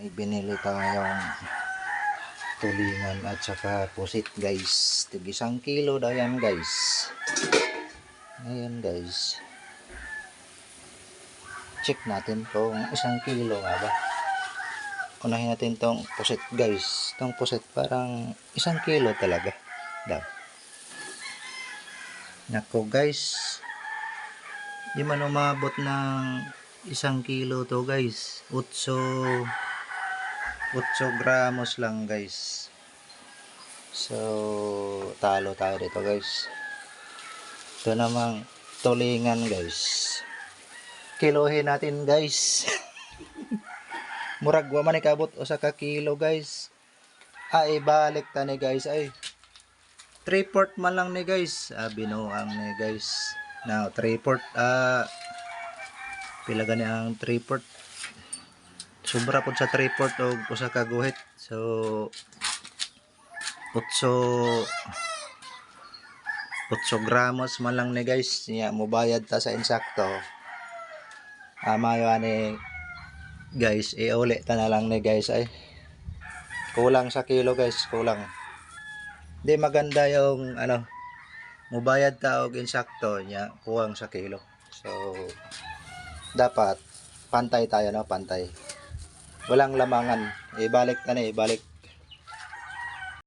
may binili tayong tulingan at saka pusit guys. Tig isang kilo daw yan guys. Ngayon guys. Check natin kung isang kilo nga ba. Unahin natin tong pusit guys. Tong pusit parang isang kilo talaga daw. Nako guys. Di man umabot ng isang kilo to guys. 8 8 gramos lang guys. So talo tayo dito guys. Ito namang tulingan guys. Kilohin natin guys. Murag wa man ikabot usa ka kilo guys. Ay balik ta ni guys. Ay 3 port man lang ni guys. Ah, binuang ni guys. Now 3 port ah pila gani ang 3 port sobra pod sa 3 port og usa ka so 8 8 gramos man lang ni guys. Niya mobayad ta sa insakto. Amayo ni guys iuli ta na lang ni guys ay. Kulang sa kilo guys kulang. Di maganda yung ano mubayad ta og insakto niya kuwang sa kilo. So dapat pantay tayo no pantay walang lamangan. Ibalik ta na ibalik